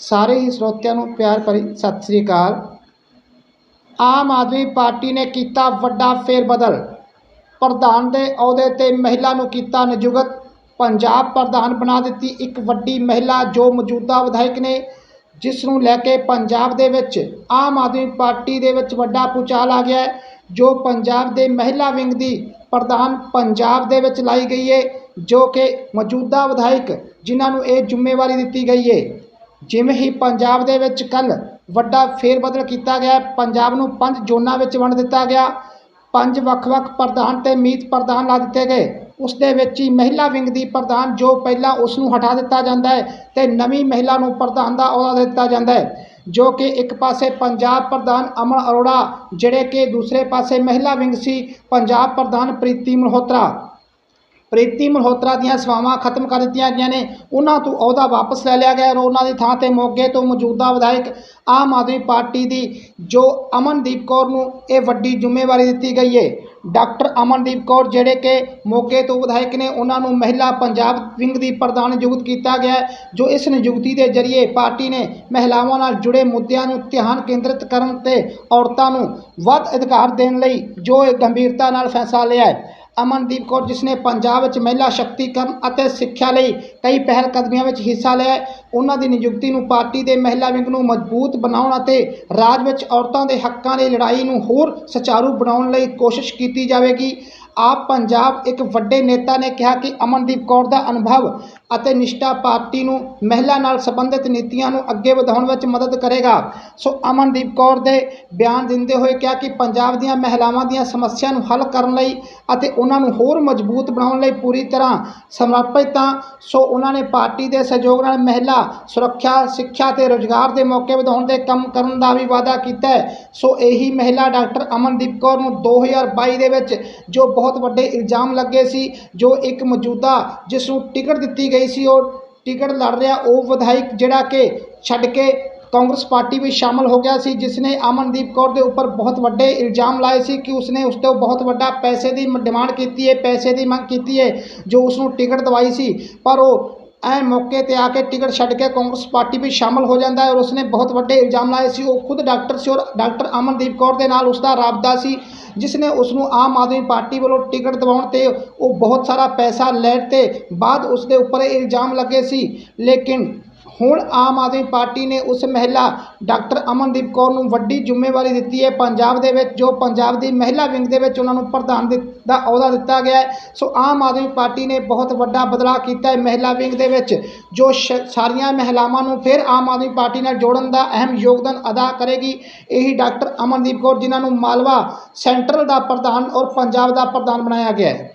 ਸਾਰੇ ਹੀ ਸਰੋਤਿਆਂ ਨੂੰ ਪਿਆਰ ਭਰੀ ਸਤਿ ਸ੍ਰੀ ਅਕਾਲ। ਆਮ ਆਦਮੀ ਪਾਰਟੀ ਨੇ ਕੀਤਾ ਵੱਡਾ ਫੇਰ ਬਦਲ ਪ੍ਰਧਾਨ ਦੇ ਅਹੁਦੇ ਤੇ ਮਹਿਲਾ ਨੂੰ ਕੀਤਾ ਨਿਯੁਕਤ। ਪੰਜਾਬ ਪ੍ਰਧਾਨ ਬਣਾ ਦਿੱਤੀ ਇੱਕ ਵੱਡੀ ਮਹਿਲਾ, ਜੋ ਮੌਜੂਦਾ ਵਿਧਾਇਕ ਨੇ, ਜਿਸ ਨੂੰ ਲੈ ਕੇ ਪੰਜਾਬ ਦੇ ਵਿੱਚ ਆਮ ਆਦਮੀ ਪਾਰਟੀ ਦੇ ਵਿੱਚ ਵੱਡਾ ਪੁਚਾਲ ਆ ਗਿਆ ਜੋ ਪੰਜਾਬ ਦੇ ਮਹਿਲਾ ਵਿੰਗ ਦੀ ਪ੍ਰਧਾਨ ਪੰਜਾਬ ਦੇ ਵਿੱਚ ਲਾਈ ਗਈ ਹੈ, ਜੋ ਕਿ ਮੌਜੂਦਾ ਵਿਧਾਇਕ, ਜਿਨ੍ਹਾਂ ਨੂੰ ਇਹ ਜ਼ਿੰਮੇਵਾਰੀ ਦਿੱਤੀ ਗਈ ਹੈ। ਜਿਵੇਂ ਹੀ ਪੰਜਾਬ ਦੇ ਵਿੱਚ ਕੱਲ ਵੱਡਾ ਫੇਰਬਦਲ ਕੀਤਾ ਗਿਆ, ਪੰਜਾਬ ਨੂੰ ਪੰਜ ਜ਼ੋਨਾਂ ਵਿੱਚ ਵੰਡ ਦਿੱਤਾ ਗਿਆ। ਪੰਜ ਵੱਖ-ਵੱਖ ਪ੍ਰਧਾਨ ਤੇ ਮੀਤ ਪ੍ਰਧਾਨ ਲਾ ਦਿੱਤੇ ਗਏ। ਉਸ ਦੇ ਵਿੱਚ ਹੀ ਮਹਿਲਾ ਵਿੰਗ ਦੀ ਪ੍ਰਧਾਨ ਜੋ ਪਹਿਲਾਂ ਉਸ ਨੂੰ ਹਟਾ ਦਿੱਤਾ ਜਾਂਦਾ ਹੈ ਤੇ ਨਵੀਂ ਮਹਿਲਾ ਨੂੰ ਪ੍ਰਧਾਨ ਦਾ ਅਹੁਦਾ ਦਿੱਤਾ ਜਾਂਦਾ ਹੈ, ਜੋ ਕਿ ਇੱਕ ਪਾਸੇ ਪੰਜਾਬ ਪ੍ਰਧਾਨ ਅਮਨ ਅਰੋੜਾ, ਜਿਹੜੇ ਕਿ ਦੂਸਰੇ ਪਾਸੇ ਮਹਿਲਾ ਵਿੰਗ ਸੀ, ਪੰਜਾਬ ਪ੍ਰਧਾਨ ਪ੍ਰੀਤੀ ਮਲਹੋਤਰਾ। ਪ੍ਰੀਤੀ ਮਲਹੋਤਰਾ ਦੀਆਂ ਸੇਵਾਵਾਂ ਖਤਮ ਕਰ ਦਿੱਤੀਆਂ ਗਈਆਂ ਨੇ। ਉਹਨਾਂ ਤੋਂ ਅਹੁਦਾ ਵਾਪਸ ਲੈ ਲਿਆ ਗਿਆ ਔਰ ਉਹਨਾਂ ਦੀ ਥਾਂ ਤੇ ਮੋਗੇ ਤੋਂ ਮੌਜੂਦਾ ਵਿਧਾਇਕ ਆਮ ਆਦਮੀ ਪਾਰਟੀ ਦੀ ਜੋ ਅਮਨਦੀਪ ਕੌਰ ਨੂੰ ਇਹ ਵੱਡੀ ਜ਼ਿੰਮੇਵਾਰੀ ਦਿੱਤੀ ਗਈ ਹੈ। ਡਾਕਟਰ ਅਮਨਦੀਪ ਕੌਰ ਜਿਹੜੇ ਕਿ ਮੋਗੇ ਤੋਂ ਵਿਧਾਇਕ ਨੇ, ਉਹਨਾਂ ਨੂੰ ਮਹਿਲਾ ਪੰਜਾਬ ਵਿੰਗ ਦੀ ਪ੍ਰਧਾਨ ਨਿਯੁਕਤ ਕੀਤਾ ਗਿਆ ਜੋ ਇਸ ਨਿਯੁਕਤੀ ਦੇ ਜ਼ਰੀਏ ਪਾਰਟੀ ਨੇ ਮਹਿਲਾਵਾਂ ਨਾਲ ਜੁੜੇ ਮੁੱਦਿਆਂ ਨੂੰ ਧਿਆਨ ਕੇਂਦਰਿਤ ਕਰਨ ਤੇ ਔਰਤਾਂ ਨੂੰ ਵੱਧ ਅਧਿਕਾਰ ਦੇਣ ਲਈ ਜੋ ਇਹ ਗੰਭੀਰਤਾ ਨਾਲ ਫੈਸਲਾ ਲਿਆ ਹੈ। ਅਮਨਦੀਪ ਕੌਰ ਜਿਸ ਨੇ ਪੰਜਾਬ ਵਿੱਚ ਮਹਿਲਾ ਸ਼ਕਤੀਕਰਨ ਅਤੇ ਸਿੱਖਿਆ ਲਈ ਕਈ ਪਹਿਲ ਕਦਮੀਆਂ ਵਿੱਚ ਹਿੱਸਾ ਲਿਆ ਉਹਨਾਂ ਦੀ ਨਿਯੁਕਤੀ ਨੂੰ ਪਾਰਟੀ ਦੇ ਮਹਿਲਾ ਵਿੰਗ ਨੂੰ ਮਜ਼ਬੂਤ ਬਣਾਉਣ ਅਤੇ ਰਾਜ ਵਿੱਚ ਔਰਤਾਂ ਦੇ ਹੱਕਾਂ ਦੀ ਲੜਾਈ ਨੂੰ ਹੋਰ ਸੁਚਾਰੂ ਬਣਾਉਣ ਲਈ ਕੋਸ਼ਿਸ਼ ਕੀਤੀ ਜਾਵੇਗੀ। ਆਪ ਪੰਜਾਬ ਇੱਕ ਵੱਡੇ ਨੇਤਾ ਨੇ ਕਿਹਾ ਕਿ ਅਮਨਦੀਪ ਕੌਰ ਦਾ ਅਨੁਭਵ ਅਤੇ ਨਿਸ਼ਠਾ ਪਾਰਟੀ ਨੂੰ ਮਹਿਲਾ ਨਾਲ ਸੰਬੰਧਿਤ ਨੀਤੀਆਂ ਨੂੰ ਅੱਗੇ ਵਧਾਉਣ ਵਿੱਚ ਮਦਦ ਕਰੇਗਾ। ਸੋ ਅਮਨਦੀਪ ਕੌਰ ਦੇ ਬਿਆਨ ਦਿੰਦੇ ਹੋਏ ਕਿਹਾ ਕਿ ਪੰਜਾਬ ਦੀਆਂ ਮਹਿਲਾਵਾਂ ਦੀਆਂ ਸਮੱਸਿਆ ਨੂੰ ਹੱਲ ਕਰਨ ਲਈ ਅਤੇ ਉਹਨਾਂ ਨੂੰ ਹੋਰ ਮਜ਼ਬੂਤ ਬਣਾਉਣ ਲਈ ਪੂਰੀ ਤਰ੍ਹਾਂ ਸਮਰਪਿਤ ਹਾਂ। ਸੋ ਉਹਨਾਂ ਨੇ ਪਾਰਟੀ ਦੇ ਸਹਿਯੋਗ ਨਾਲ ਮਹਿਲਾ ਸੁਰੱਖਿਆ, ਸਿੱਖਿਆ ਤੇ ਰੋਜ਼ਗਾਰ ਦੇ ਮੌਕੇ ਵਧਾਉਣ ਦੇ ਕੰਮ ਕਰਨ ਦਾ ਵੀ ਵਾਅਦਾ ਕੀਤਾ ਸੋ ਇਹੀ ਮਹਿਲਾ ਡਾਕਟਰ ਅਮਨਦੀਪ ਕੌਰ ਨੂੰ 2022 ਦੇ ਵਿੱਚ ਜੋ ਬਹੁਤ ਵੱਡੇ ਇਲਜ਼ਾਮ ਲੱਗੇ ਸੀ, ਜੋ ਇੱਕ ਮੌਜੂਦਾ ਜਿਸ ਨੂੰ ਟਿਕਟ ਦਿੱਤੀ ਗਈ ਸੀ, ਉਹ ਟਿਕਟ ਲੜ ਰਿਹਾ, ਉਹ ਵਿਧਾਇਕ ਜਿਹੜਾ ਕਿ ਛੱਡ ਕੇ ਕਾਂਗਰਸ ਪਾਰਟੀ ਵਿੱਚ ਸ਼ਾਮਲ ਹੋ ਗਿਆ ਸੀ ਜਿਸ ਨੇ ਅਮਨਦੀਪ ਕੌਰ ਦੇ ਉੱਪਰ ਬਹੁਤ ਵੱਡੇ ਇਲਜ਼ਾਮ ਲਾਏ ਸੀ ਕਿ ਉਸਨੇ ਉਸ ਤੋਂ ਬਹੁਤ ਵੱਡਾ ਪੈਸੇ ਦੀ ਡਿਮਾਂਡ ਕੀਤੀ ਹੈ, ਪੈਸੇ ਦੀ ਮੰਗ ਕੀਤੀ ਹੈ, ਜੋ ਉਸ ਨੂੰ ਟਿਕਟ ਦਵਾਈ ਸੀ, ਪਰ ਉਹ ਐ ਮੌਕੇ ਤੇ ਆ ਕੇ ਟਿਕਟ ਛੱਡ ਕੇ ਕਾਂਗਰਸ ਪਾਰਟੀ ਵਿੱਚ ਸ਼ਾਮਲ ਹੋ ਜਾਂਦਾ ਹੈ ਔਰ ਉਸਨੇ ਬਹੁਤ ਵੱਡੇ ਇਲਜ਼ਾਮ ਲਾਏ ਸੀ। ਉਹ ਖੁਦ ਡਾਕਟਰ ਸੀ ਔਰ ਡਾਕਟਰ ਅਮਨਦੀਪ ਕੌਰ ਦੇ ਨਾਲ ਉਸਦਾ ਰਾਬਤਾ ਸੀ ਜਿਸ ਨੇ ਉਸ ਨੂੰ ਆਮ ਆਦਮੀ ਪਾਰਟੀ ਵੱਲੋਂ ਟਿਕਟ ਦਿਵਾਉਣ ਤੇ ਉਹ ਬਹੁਤ ਸਾਰਾ ਪੈਸਾ ਲੈਣ ਤੇ ਬਾਅਦ ਉਸ ਦੇ ਉੱਪਰ ਇਹ ਇਲਜ਼ਾਮ ਲੱਗੇ ਸੀ। ਲੇਕਿਨ ਹੁਣ ਆਮ ਆਦਮੀ ਪਾਰਟੀ ਨੇ ਉਸ ਮਹਿਲਾ ਡਾਕਟਰ ਅਮਨਦੀਪ ਕੌਰ ਨੂੰ ਵੱਡੀ ਜ਼ਿੰਮੇਵਾਰੀ ਦਿੱਤੀ ਹੈ। ਪੰਜਾਬ ਦੇ ਵਿੱਚ ਜੋ ਪੰਜਾਬ ਦੀ ਮਹਿਲਾ ਵਿੰਗ ਦੇ ਵਿੱਚ ਉਹਨਾਂ ਨੂੰ ਪ੍ਰਧਾਨ ਦੇ- ਦਾ ਅਹੁਦਾ ਦਿੱਤਾ ਗਿਆ ਹੈ। ਸੋ ਆਮ ਆਦਮੀ ਪਾਰਟੀ ਨੇ ਬਹੁਤ ਵੱਡਾ ਬਦਲਾਅ ਕੀਤਾ ਹੈ ਮਹਿਲਾ ਵਿੰਗ ਦੇ ਵਿੱਚ, ਜੋ ਸਾਰੀਆਂ ਮਹਿਲਾਵਾਂ ਨੂੰ ਫਿਰ ਆਮ ਆਦਮੀ ਪਾਰਟੀ ਨਾਲ ਜੋੜਨ ਦਾ ਅਹਿਮ ਯੋਗਦਾਨ ਅਦਾ ਕਰੇਗੀ। ਇਹੀ ਡਾਕਟਰ ਅਮਨਦੀਪ ਕੌਰ ਜਿਨ੍ਹਾਂ ਨੂੰ ਮਾਲਵਾ ਸੈਂਟਰਲ ਦਾ ਪ੍ਰਧਾਨ ਔਰ ਪੰਜਾਬ ਦਾ ਪ੍ਰਧਾਨ ਬਣਾਇਆ ਗਿਆ ਹੈ।